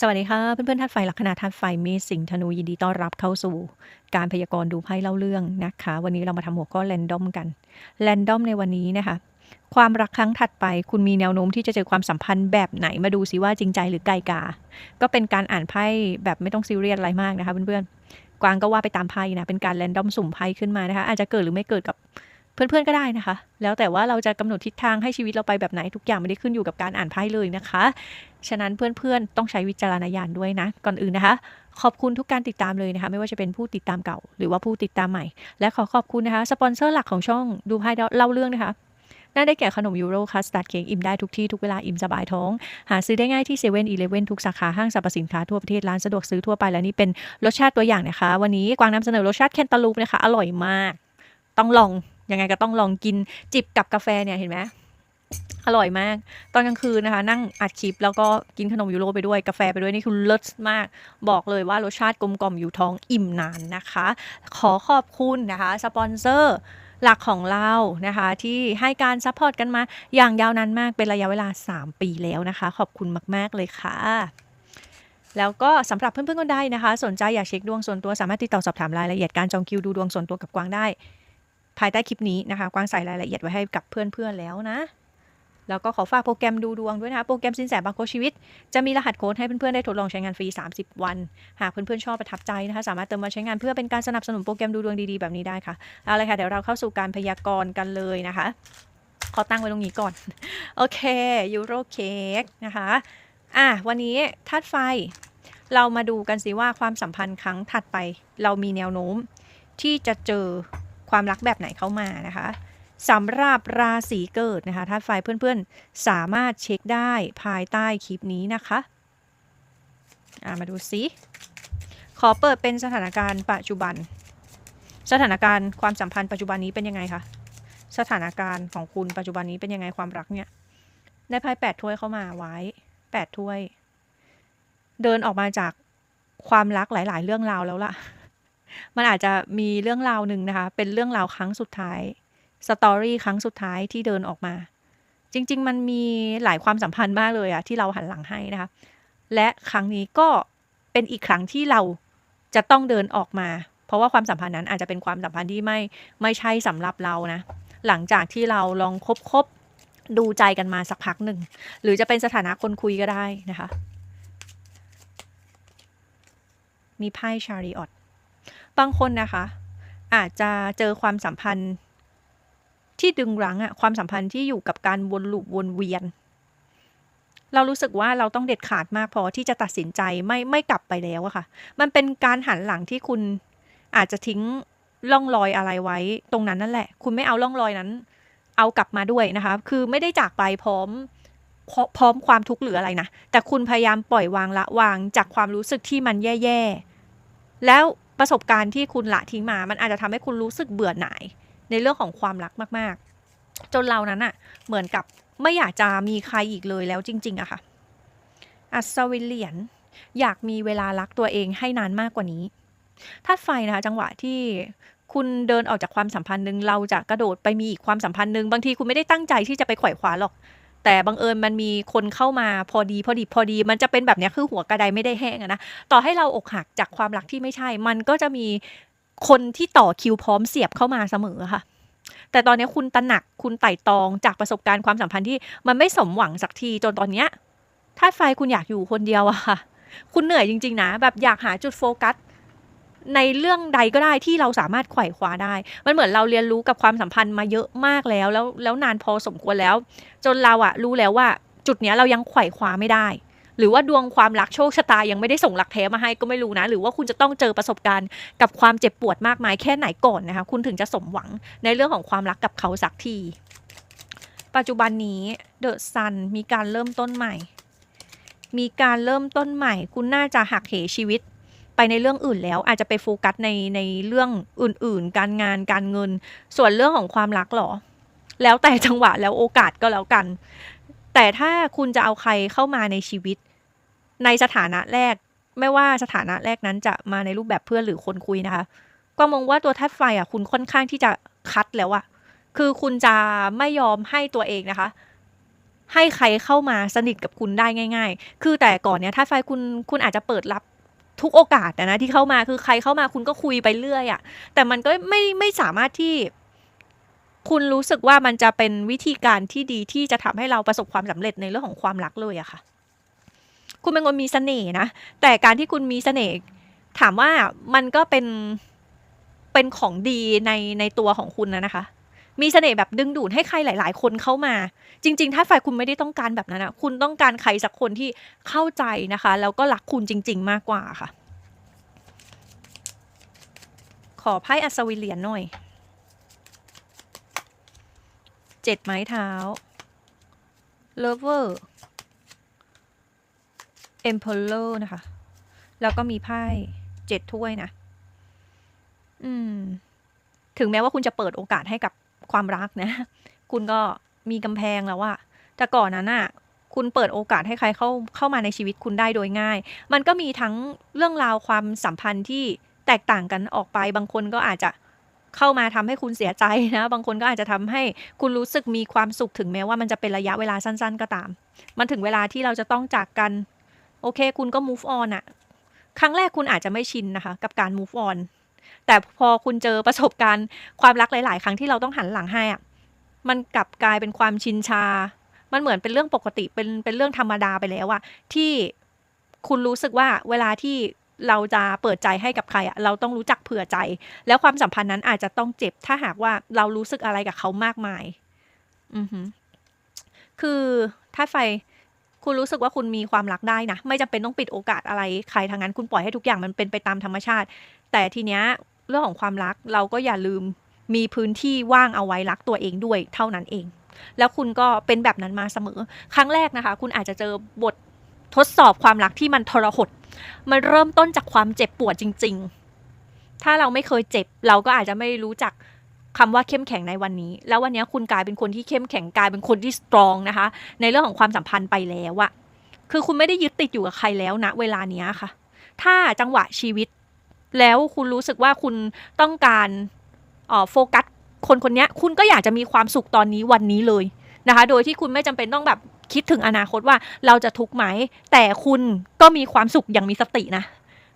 สวัสดีค่ะ เพื่อนๆทัดไฟลัคนาทัดไฟมษสิงห์ธนูยินดีต้อนรับเข้าสู่ การพยากรณ์ดูไพ่เล่าเรื่องนะคะ วันนี้เรามาทำหัวข้อแรนดอมกันแรนดอมในวันนี้นะคะ ความรักครั้งถัดไป คุณมีแนวโน้มที่จะเจอความสัมพันธ์แบบไหนมาดูซิว่าจริงใจหรือไกลกา ก็เป็นการอ่านไพ่แบบไม่ต้องซีเรียสอะไรมากนะคะเพื่อนๆกวางก็ว่าไปตามไพ่นะเป็นการแรนดอมสุ่มไพ่ขึ้นมานะคะ อาจจะเกิดหรือไม่เกิดกับ เพื่อนๆก็ได้นะคะ แล้วแต่ว่าเราจะกำหนดทิศทางให้ชีวิตเราไปแบบไหนทุกอย่างไม่ได้ขึ้นอยู่กับการอ่านไพ่เลยนะคะ ฉะนั้นเพื่อนๆต้องใช้วิจารณญาณด้วยนะ ก่อนอื่นนะคะ ขอบคุณทุกการติดตามเลยนะคะ ไม่ว่าจะเป็นผู้ติดตามเก่า หรือว่าผู้ติดตามใหม่ และขอขอบคุณนะคะสปอนเซอร์หลักของช่องดูไพ่เล่าเรื่องนะคะน่าได้แก่ขนมยูโรคัสตาร์ดเค้กอิ่มได้ทุกที่ ทุกเวลาอิ่มสบายท้อง หาซื้อได้ง่ายที่เซเว่นอีเลฟเว่นทุกสาขาห้างสรรพสินค้าทั่วประเทศร้านสะดวกซื้อทั่วไปและนี่เป็นรสชาติตัวอย่างนะคะ วันนี้กวางนำเสนอรสชาติแคนตาลูปนะคะ อร่อยมาก ต้องลอง ยังไงก็ต้องลองกินจิบกับกาแฟเนี่ยเห็นไหมอร่อยมาก ตอนกลางคืนนะคะ นั่งอัดคลิปแล้วก็กินขนมยูโรไปด้วยกาแฟไปด้วยนี่คือเลิศมาก บอกเลยว่ารสชาติกลมกล่อมอยู่ท้องอิ่มนานนะคะ ขอขอบคุณนะคะสปอนเซอร์หลักของเรานะคะที่ให้การซัพพอร์ตกันมาอย่างยาวนานมากเป็นระยะเวลา 3 ปีแล้วนะคะ ขอบคุณมาก ๆ เลยค่ะ แล้วก็สำหรับเพื่อนๆคนใดนะคะ สนใจอยากเช็คดวงส่วนตัวสามารถติดต่อสอบถามรายละเอียดการจองคิวดูดวงส่วนตัวกับกวางได้ ภายใต้คลิปนี้นะคะ กวางใส่รายละเอียดไว้ให้กับเพื่อนๆแล้วนะ แล้วก็ขอฝากโปรแกรมดูดวงด้วยนะคะ โปรแกรมสินแสบางโคชชีวิต จะมีรหัสโค้ดให้เพื่อนๆได้ทดลองใช้งานฟรี 30 วัน หากเพื่อนๆชอบประทับใจนะคะ สามารถเติมมาใช้งานเพื่อเป็นการสนับสนุนโปรแกรมดูดวงดีๆแบบนี้ได้ค่ะ เอาเลยค่ะ เดี๋ยวเราเข้าสู่การพยากรณ์กันเลยนะคะ ขอตั้งไว้ตรงนี้ก่อน โอเค ยูโรเค้กนะคะ อะ วันนี้ธาตุไฟ เรามาดูกันสิว่าความสัมพันธ์ครั้งถัดไป เรามีแนวโน้มที่จะเจอ ความรักแบบไหนเข้ามานะคะสำหรับราศีเกิดนะคะธาตุไฟเพื่อนๆ สามารถเช็คได้ภายใต้คลิปนี้นะคะามาดูซิขอเปิดเป็นสถานการณ์ปัจจุบัน สถานการณ์ความสัมพันธ์ปัจจุบันนี้เป็นยังไงคะสถานการณ์ของคุณปัจจุบันนี้เป็นยังไงความรักเนี่ยได้ไพ่แปดถ้วยเข้ามาไว้แปดถ้วย เดินออกมาจากความรักหลาย ๆ เรื่องราวแล้วล่ะ มันอาจจะมีเรื่องราวหนึ่งนะคะ เป็นเรื่องราวครั้งสุดท้ายสตอรี่ครั้งสุดท้ายที่เดินออกมา จริง ๆ มันมีหลายความสัมพันธ์มากเลยอะที่เราหันหลังให้นะคะ และครั้งนี้ก็เป็นอีกครั้งที่เราจะต้องเดินออกมา เพราะว่าความสัมพันธ์นั้นอาจจะเป็นความสัมพันธ์ที่ไม่ไม่ใช่สำหรับเรานะ หลังจากที่เราลองคบคบดูใจกันมาสักพักหนึ่ง หรือจะเป็นสถานะคนคุยก็ได้นะคะ มีไพ่ชาริออต บางคนนะคะ อาจจะเจอความสัมพันธ์ที่ดึงรั้งอะความสัมพันธ์ที่อยู่กับการวนลูปวนเวียน เรารู้สึกว่าเราต้องเด็ดขาดมากพอที่จะตัดสินใจไม่ไม่กลับไปแล้วอะค่ะ มันเป็นการหันหลังที่คุณอาจจะทิ้งล่องรอยอะไรไว้ ตรงนั้นนั่นแหละ คุณไม่เอาล่องรอยนั้น เอากลับมาด้วยนะคะ คือไม่ได้จากไปพร้อมพร้อมความทุกข์หรืออะไรนะ แต่คุณพยายามปล่อยวางละวางจากความรู้สึกที่มันแย่ๆ แล้ว ประสบการณ์ที่คุณละทิ้งมา มันอาจจะทำให้คุณรู้สึกเบื่อหน่าย ในเรื่องของความรักมากๆ จนเรานั้นอะเหมือนกับไม่อยากจะมีใครอีกเลยแล้วจริง ๆอะค่ะ อัศวินเหรียญอยากมีเวลารักตัวเองให้นานมากกว่านี้ถ้าไฟนะคะจังหวะที่คุณเดินออกจากความสัมพันธ์หนึ่งเราจะกระโดดไปมีอีกความสัมพันธ์หนึ่งบางทีคุณไม่ได้ตั้งใจที่จะไปไขว่คว้าหรอก แต่บังเอิญมันมีคนเข้ามาพอดีพอดีพอดี มันจะเป็นแบบนี้คือหัวกระไดไม่ได้แห้งนะต่อให้เราอกหักจากความรักที่ไม่ใช่ มันก็จะมีคนที่ต่อคิวพร้อมเสียบเข้ามาเสมอค่ะ แต่ตอนนี้คุณตระหนักคุณไต่ตองจากประสบการณ์ความสัมพันธ์ที่มันไม่สมหวังสักทีจนตอนเนี้ยถ้าไฟคุณอยากอยู่คนเดียวอะค่ะ คุณเหนื่อยจริง ๆ นะ แบบอยากหาจุดโฟกัส ในเรื่องใดก็ได้ที่เราสามารถไขว่คว้าได้ มันเหมือนเราเรียนรู้กับความสัมพันธ์มาเยอะมากแล้ว แล้วแล้วนานพอสมควรแล้ว จนเราอะรู้แล้วว่าจุดเนี้ยเรายังไขว่คว้าไม่ได้ หรือว่าดวงความรักโชคชะตายังไม่ได้ส่งหลักแท้มาให้ก็ไม่รู้นะ หรือว่าคุณจะต้องเจอประสบการณ์กับความเจ็บปวดมากมายแค่ไหนก่อนนะคะ คุณถึงจะสมหวังในเรื่องของความรักกับเขาสักที ปัจจุบันนี้เดอะซันมีการเริ่มต้นใหม่ มีการเริ่มต้นใหม่ คุณน่าจะหักเหชีวิต ไปในเรื่องอื่นแล้ว อาจจะไปโฟกัสในในเรื่องอื่นๆ การงานการเงิน ส่วนเรื่องของความรักหรอ แล้วแต่จังหวะแล้วโอกาสก็แล้วกัน แต่ถ้าคุณจะเอาใครเข้ามาในชีวิต ในสถานะแรก ไม่ว่าสถานะแรกนั้นจะมาในรูปแบบเพื่อนหรือคนคุยนะคะก็มองว่าตัวทัดไฟอะคุณค่อนข้างที่จะคัดแล้วอะคือคุณจะไม่ยอมให้ตัวเองนะคะ ให้ใครเข้ามาสนิทกับคุณได้ง่าย ๆ คือแต่ก่อนเนี้ยถ้าไฟคุณคุณอาจจะเปิดรับ ทุกโอกาสอะนะที่เข้ามาคือใครเข้ามาคุณก็คุยไปเรื่อยอะแต่มันก็ไม่ไม่สามารถที่ คุณรู้สึกว่ามันจะเป็นวิธีการที่ดีที่จะทำให้เราประสบความสำเร็จในเรื่องของความรักเลยอะค่ะ คุณเป็นคนมีเสน่ห์นะแต่การที่คุณมีเสน่ห์ถามว่ามันก็เป็นเป็นของดีในในตัวของคุณนะนะคะ มีเสน่ห์แบบดึงดูดให้ใครหลาย ๆ คนเข้ามา จริง ๆ ถ้าฝ่ายคุณไม่ได้ต้องการแบบนั้นนะคุณต้องการใครสักคนที่เข้าใจนะคะ แล้วก็รักคุณจริง ๆ มากกว่าค่ะ ขอไพ่อัศวินเหรียญหน่อยเจ็ดไม้เท้า lover emperor นะคะ แล้วก็มีไพ่เจ็ดถ้วยนะ อืม ถึงแม้ว่าคุณจะเปิดโอกาสให้กับ ความรักนะ คุณก็มีกำแพงแล้วอะแต่ก่อนนั้นอะคุณเปิดโอกาสให้ใครเข้าเข้ามาในชีวิตคุณได้โดยง่าย มันก็มีทั้งเรื่องราวความสัมพันธ์ที่แตกต่างกันออกไป บางคนก็อาจจะเข้ามาทำให้คุณเสียใจนะ บางคนก็อาจจะทำให้คุณรู้สึกมีความสุขถึงแม้ว่ามันจะเป็นระยะเวลาสั้น ๆ ก็ตาม มันถึงเวลาที่เราจะต้องจากกัน โอเค คุณก็ move on อะครั้งแรกคุณอาจจะไม่ชินนะคะ กับการ move on แต่พอคุณเจอประสบการณ์ความรักหลาย ๆ ครั้งที่เราต้องหันหลังให้อะมันกลับกลายเป็นความชินชา มันเหมือนเป็นเรื่องปกติเป็นเป็นเรื่องธรรมดาไปแล้วอะที่คุณรู้สึกว่าเวลาที่เราจะเปิดใจให้กับใครอะเราต้องรู้จักเผื่อใจ แล้วความสัมพันธ์นั้นอาจจะต้องเจ็บ ถ้าหากว่าเรารู้สึกอะไรกับเขามากมาย อือหือ คือถ้าไฟคุณรู้สึกว่าคุณมีความรักได้นะ ไม่จำเป็นต้องปิดโอกาสอะไรใครทางนั้น คุณปล่อยให้ทุกอย่างมันเป็นไปตามธรรมชาติ แต่ทีเนี้ยเรื่องของความรักเราก็อย่าลืมมีพื้นที่ว่างเอาไว้รักตัวเองด้วยเท่านั้นเอง แล้วคุณก็เป็นแบบนั้นมาเสมอ ครั้งแรกนะคะ คุณอาจจะเจอบททดสอบความรักที่มันทรหด มันเริ่มต้นจากความเจ็บปวดจริง ๆ ถ้าเราไม่เคยเจ็บ เราก็อาจจะไม่รู้จักคำว่าเข้มแข็งในวันนี้ แล้ววันนี้คุณกลายเป็นคนที่เข้มแข็งกลายเป็นคนที่สตรองนะคะ ในเรื่องของความสัมพันธ์ไปแล้วอะคือคุณไม่ได้ยึดติดอยู่กับใครแล้วนะเวลาเนี้ยค่ะ ถ้าจังหวะชีวิต แล้วคุณรู้สึกว่าคุณต้องการโฟกัสคนคนนี้คุณก็อยากจะมีความสุขตอนนี้วันนี้เลยนะคะ โดยที่คุณไม่จำเป็นต้องแบบคิดถึงอนาคตว่าเราจะทุกข์ไหม แต่คุณก็มีความสุขอย่างมีสตินะ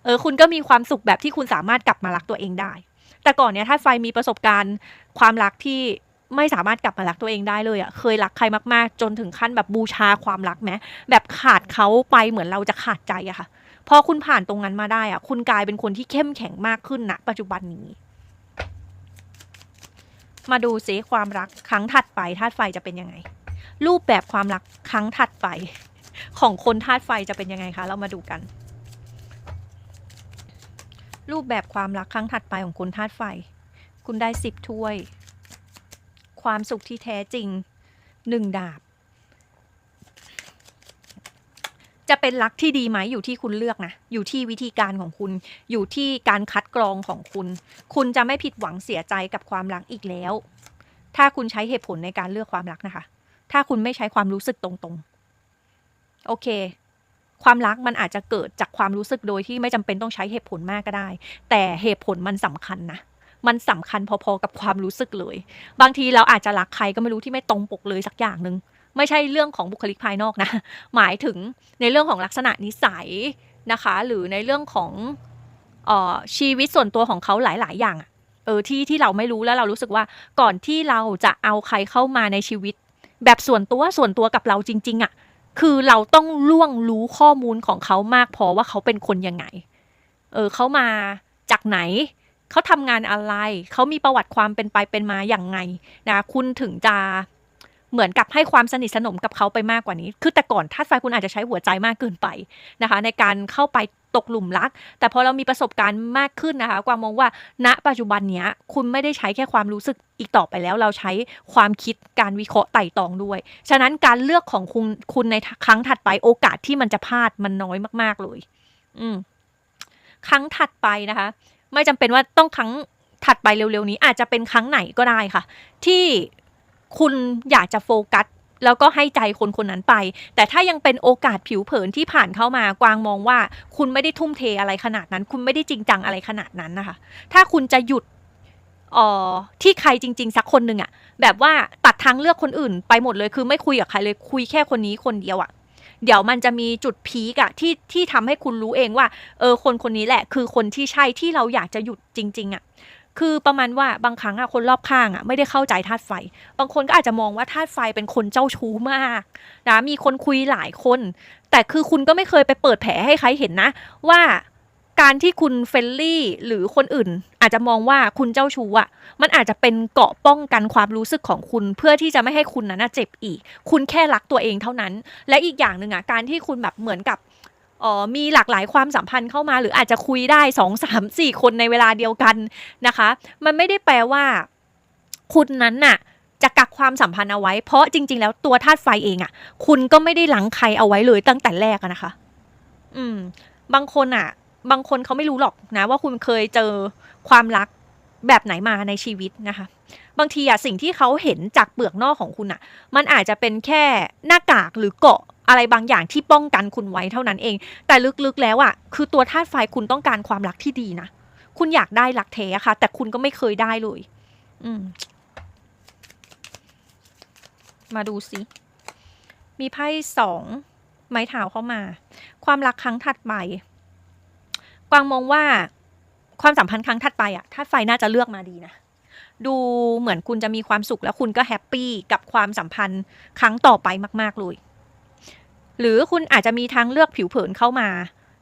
เออ คุณก็มีความสุขแบบที่คุณสามารถกลับมารักตัวเองได้ แต่ก่อนเนี้ยถ้าไฟมีประสบการณ์ความรักที่ไม่สามารถกลับมารักตัวเองได้เลยอะ่ะ เคยรักใครมากๆ จนถึงขั้นแบบบูชาความรักไหมแบบขาดเขาไปเหมือนเราจะขาดใจอะค่ะ พอคุณผ่านตรงนั้นมาได้อะคุณกลายเป็นคนที่เข้มแข็งมากขึ้นณปัจจุบันนี้ มาดูซิความรักครั้งถัดไปธาตุไฟจะเป็นยังไง รูปแบบความรักครั้งถัดไป ของคนธาตุไฟจะเป็นยังไงคะเรามาดูกัน รูปแบบความรักครั้งถัดไปของคนธาตุไฟ คุณได้สิบถ้วย ความสุขที่แท้จริงหนึ่งดาบ จะเป็นรักที่ดีไหมอยู่ที่คุณเลือกนะ อยู่ที่วิธีการของคุณ อยู่ที่การคัดกรองของคุณ คุณจะไม่ผิดหวังเสียใจกับความรักอีกแล้ว ถ้าคุณใช้เหตุผลในการเลือกความรักนะคะ ถ้าคุณไม่ใช้ความรู้สึกตรงๆ โอเค ความรักมันอาจจะเกิดจากความรู้สึกโดยที่ไม่จำเป็นต้องใช้เหตุผลมากก็ได้ แต่เหตุผลมันสำคัญนะมันสำคัญพอๆกับความรู้สึกเลย บางทีเราอาจจะรักใครก็ไม่รู้ที่ไม่ตรงปกเลยสักอย่างหนึ่ง ไม่ใช่เรื่องของบุคลิกภายนอกนะ หมายถึงในเรื่องของลักษณะนิสัยนะคะ หรือในเรื่องของออชีวิตส่วนตัวของเขาหลาย ๆ อย่างเออที่ที่เราไม่รู้แล้วเรารู้สึกว่าก่อนที่เราจะเอาใครเข้ามาในชีวิต แบบส่วนตัวส่วนตัวกับเราจริง ๆอะคือเราต้องล่วงรู้ข้อมูลของเขามากพอว่าเขาเป็นคนยังไง เออเขามาจากไหน เขาทำงานอะไร เขามีประวัติความเป็นไปเป็นมาอย่างไงนะคุณถึงจะ เหมือนกับให้ความสนิทสนมกับเขาไปมากกว่านี้ คือแต่ก่อนธาตุไฟคุณอาจจะใช้หัวใจมากเกินไปนะคะ ในการเข้าไปตกหลุมรัก แต่พอเรามีประสบการณ์มากขึ้นนะคะกวางมองว่าณปัจจุบันเนี้ยคุณไม่ได้ใช้แค่ความรู้สึกอีกต่อไปแล้ว เราใช้ความคิดการวิเคราะห์ไต่ตองด้วย ฉะนั้นการเลือกของคุณคุณในครั้งถัดไปโอกาสที่มันจะพลาดมันน้อยมาก ๆเลย อืมครั้งถัดไปนะคะ ไม่จำเป็นว่าต้องครั้งถัดไปเร็วๆนี้อาจจะเป็นครั้งไหนก็ได้ค่ะ ที่ คุณอยากจะโฟกัสแล้วก็ให้ใจคนคนนั้นไป แต่ถ้ายังเป็นโอกาสผิวเผินที่ผ่านเข้ามากวางมองว่า คุณไม่ได้ทุ่มเทอะไรขนาดนั้น คุณไม่ได้จริงจังอะไรขนาดนั้นนะคะ ถ้าคุณจะหยุดออที่ใครจริง ๆ สักคนหนึ่งอะแบบว่าตัดทางเลือกคนอื่น ไปหมดเลยคือไม่คุยกับใครเลยคุยแค่คนนี้คนเดียวอะเดี๋ยวมันจะมีจุดพีกอะที่ที่ทำให้คุณรู้เองว่า เออคนคนนี้แหละ คือคนที่ใช่ที่เราอยากจะหยุดจริง ๆอะ คือประมาณว่าบางครั้งอะคนรอบข้างอะไม่ได้เข้าใจธาตุไฟ บางคนก็อาจจะมองว่าธาตุไฟเป็นคนเจ้าชู้มากนะมีคนคุยหลายคน แต่คือคุณก็ไม่เคยไปเปิดแผลให้ใครเห็นนะ ว่าการที่คุณเฟรนลี่หรือคนอื่น อาจจะมองว่าคุณเจ้าชู้อะมันอาจจะเป็นเกาะป้องกันความรู้สึกของคุณ เพื่อที่จะไม่ให้คุณนั้นเจ็บอีก คุณแค่รักตัวเองเท่านั้น และอีกอย่างหนึ่งอะการที่คุณแบบเหมือนกับ อ๋อมีหลากหลายความสัมพันธ์เข้ามา หรืออาจจะคุยได้สองสามสี่คนในเวลาเดียวกันนะคะ มันไม่ได้แปลว่าคุณนั้นน่ะจะกักความสัมพันธ์เอาไว้ เพราะจริง ๆ แล้วตัวธาตุไฟเองอะ่ะ คุณก็ไม่ได้หลังใครเอาไว้เลยตั้งแต่แรกนะคะ อืม บางคนอะ บางคนเขาไม่รู้หรอกนะ ว่าคุณเคยเจอความรักแบบไหนมาในชีวิตนะคะ บางทีอะสิ่งที่เขาเห็นจากเปลือกนอกของคุณอะมันอาจจะเป็นแค่หน้ากากหรือเกาะ อะไรบางอย่างที่ป้องกันคุณไว้เท่านั้นเอง แต่ลึกๆแล้วอะคือตัวธาตุไฟคุณต้องการความรักที่ดีนะคุณอยากได้รักแท้ค่ะ แต่คุณก็ไม่เคยได้เลย อืม มาดูสิมีไพ่สองไม้เท้าเข้ามา ความรักครั้งถัดไปกวางมองว่าความสัมพันธ์ครั้งถัดไปอะถ้าไฟน่าจะเลือกมาดีนะดูเหมือนคุณจะมีความสุขแล้วคุณก็แฮปปี้กับความสัมพันธ์ครั้งต่อไปมาก ๆ เลย หรือคุณอาจจะมีทางเลือกผิวเผินเข้ามา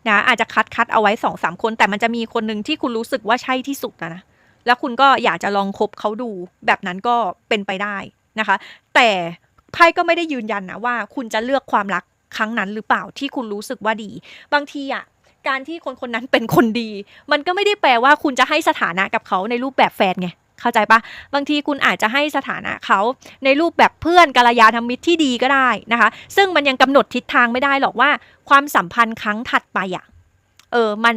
นะอาจจะคัดคัดเอาไว้สองสามคน แต่มันจะมีคนหนึ่งที่คุณรู้สึกว่าใช่ที่สุดนะ แล้วคุณก็อยากจะลองคบเขาดู แบบนั้นก็เป็นไปได้นะคะ แต่ไพ่ก็ไม่ได้ยืนยันนะว่า คุณจะเลือกความรักครั้งนั้นหรือเปล่าที่คุณรู้สึกว่าดี บางทีอะการที่คนคนนั้นเป็นคนดี มันก็ไม่ได้แปลว่าคุณจะให้สถานะกับเขาในรูปแบบแฟนไง เข้าใจปะบางทีคุณอาจจะให้สถานะเขาในรูปแบบเพื่อนกัลยาณมิตรที่ดีก็ได้นะคะ ซึ่งมันยังกำหนดทิศทางไม่ได้หรอกว่า ความสัมพันธ์ครั้งถัดไปอะเออมัน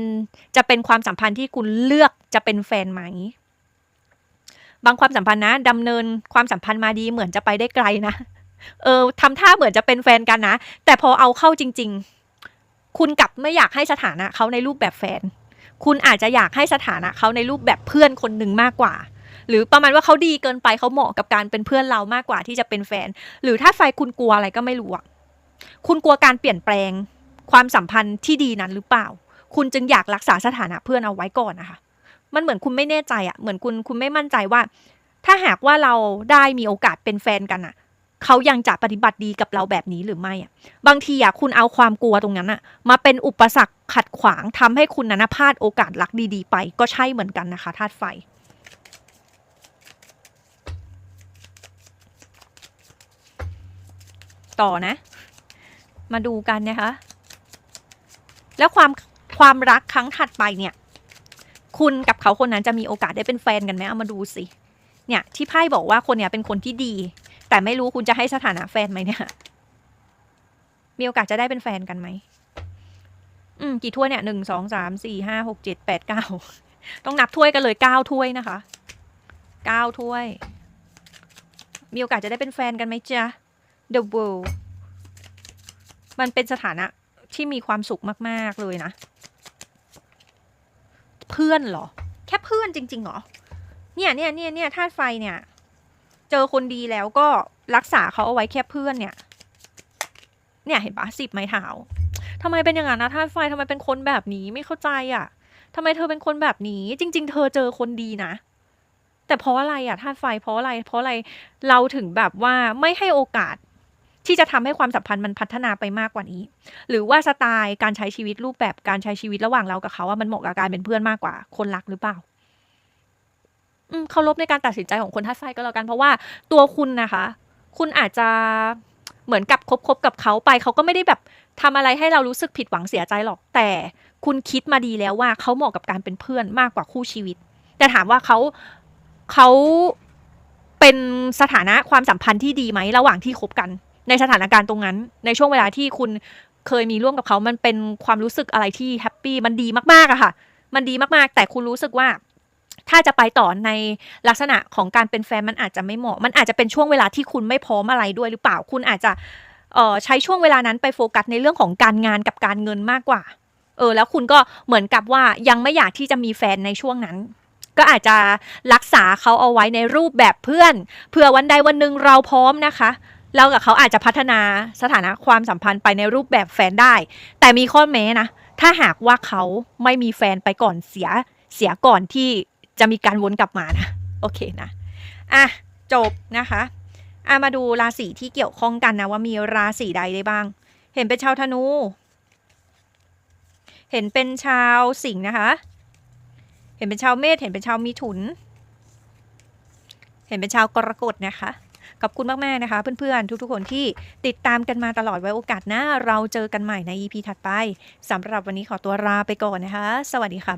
จะเป็นความสัมพันธ์ที่คุณเลือกจะเป็นแฟนไหมบางความสัมพันธ์นะดำเนินความสัมพันธ์มาดีเหมือนจะไปได้ไกลนะเออทำท่าเหมือนจะเป็นแฟนกันนะ แต่พอเอาเข้าจริง ๆ คุณกลับไม่อยากให้สถานะเขาในรูปแบบแฟน คุณอาจจะอยากให้สถานะเขาในรูปแบบเพื่อนคนหนึ่งมากกว่า หรือประมาณว่าเขาดีเกินไปเขาเหมาะกับการเป็นเพื่อนเรามากกว่าที่จะเป็นแฟน หรือถ้าไฟคุณกลัวอะไรก็ไม่รู้อะคุณกลัวการเปลี่ยนแปลงความสัมพันธ์ที่ดีนั้นหรือเปล่า คุณจึงอยากรักษาสถานะเพื่อนเอาไว้ก่อนนะคะ มันเหมือนคุณไม่แน่ใจอะเหมือนคุณคุณไม่มั่นใจว่า ถ้าหากว่าเราได้มีโอกาสเป็นแฟนกันอะเขายังจะปฏิบัติดีกับเราแบบนี้หรือไม่อะบางทีอะคุณเอาความกลัวตรงนั้นอะมาเป็นอุปสรรคขัดขวางทำให้คุณนั้นนะพลาดโอกาสรักดีๆ ไป ก็ใช่เหมือนกันนะคะธาตุไฟ ต่อนะ มาดูกันนะคะ แล้วความความรักครั้งถัดไปเนี่ย คุณกับเขาคนนั้นจะมีโอกาสได้เป็นแฟนกันไหมเอามาดูสิ เนี่ยที่ไพ่บอกว่าคนเนี้ยเป็นคนที่ดี แต่ไม่รู้คุณจะให้สถานะแฟนไหมเนี่ย มีโอกาสจะได้เป็นแฟนกันไหม อืม กี่ถ้วยเนี่ยหนึ่งสองสามสี่ห้าหกเจ็ดแปดเก้าต้องนับถ้วยกันเลยเก้าถ้วยนะคะเก้าถ้วย มีโอกาสจะได้เป็นแฟนกันไหมจ๊ะ The World มันเป็นสถานะที่มีความสุขมาก ๆ เลยนะ เพื่อนเหรอ แค่เพื่อนจริง ๆ เหรอ เนี่ยเนี่ยเนี่ยเนี่ยธาตุไฟเนี่ย เจอคนดีแล้วก็รักษาเขาเอาไว้แค่เพื่อนเนี่ย เนี่ยเห็นปะสิบไม้เท้าทำไมเป็นอย่างนั้นนะธาตุไฟทำไมเป็นคนแบบนี้ไม่เข้าใจอะทำไมเธอเป็นคนแบบนี้ จริง ๆ เธอเจอคนดีนะแต่เพราะอะไรอะธาตุไฟเพราะอะไร เพราะอะไรเราถึงแบบว่าไม่ให้โอกาส ที่จะทำให้ความสัมพันธ์มันพัฒนาไปมากกว่านี้ หรือว่าสไตล์การใช้ชีวิตรูปแบบการใช้ชีวิตระหว่างเรากับเขาว่ามันเหมาะกับการเป็นเพื่อนมากกว่าคนรักหรือเปล่าอืมเคารพในการตัดสินใจของคนธาตุไฟก็แล้วกันเพราะว่าตัวคุณนะคะ คุณอาจจะเหมือนกับคบคบกับเขาไป เขาก็ไม่ได้แบบทำอะไรให้เรารู้สึกผิดหวังเสียใจหรอกแต่คุณคิดมาดีแล้วว่าเขาเหมาะกับการเป็นเพื่อนมากกว่าคู่ชีวิต แต่ถามว่าเขาเขาเป็นสถานะความสัมพันธ์ที่ดีไหมระหว่างที่คบกัน ในสถานการณ์ตรงนั้น ในช่วงเวลาที่คุณเคยมีร่วมกับเขา มันเป็นความรู้สึกอะไรที่แฮปปี้ มันดีมากๆอะค่ะ มันดีมากๆ แต่คุณรู้สึกว่า ถ้าจะไปต่อในลักษณะของการเป็นแฟนมันอาจจะไม่เหมาะ มันอาจจะเป็นช่วงเวลาที่คุณไม่พร้อมอะไรด้วยหรือเปล่า คุณอาจจะใช้ช่วงเวลานั้นไปโฟกัสในเรื่องของการงานกับการเงินมากกว่า เออ แล้วคุณก็เหมือนกับว่ายังไม่อยากที่จะมีแฟนในช่วงนั้นก็อาจจะรักษาเขาเอาไว้ในรูปแบบเพื่อนเผื่อวันใดวันหนึ่งเราพร้อมนะคะ เรากับเขาอาจจะพัฒนาสถานะความสัมพันธ์ไปในรูปแบบแฟนได้ แต่มีข้อแม้นะ ถ้าหากว่าเขาไม่มีแฟนไปก่อนเสียเสียก่อนที่จะมีการวนกลับมานะ โอเคนะ อะ จบนะคะอะมาดูราศีที่เกี่ยวข้องกันนะว่ามีราศีใดได้บ้าง เห็นเป็นชาวธนู เห็นเป็นชาวสิงห์นะคะ เห็นเป็นชาวเมษเห็นเป็นชาวมิถุน เห็นเป็นชาวกรกฎนะคะ ขอบคุณมาก ๆ นะคะ เพื่อน ๆ ทุก ๆ คนที่ติดตามกันมาตลอดไว้โอกาสหน้า เราเจอกันใหม่ใน EP ถัดไปสำหรับวันนี้ขอตัวลาไปก่อนนะคะ สวัสดีค่ะ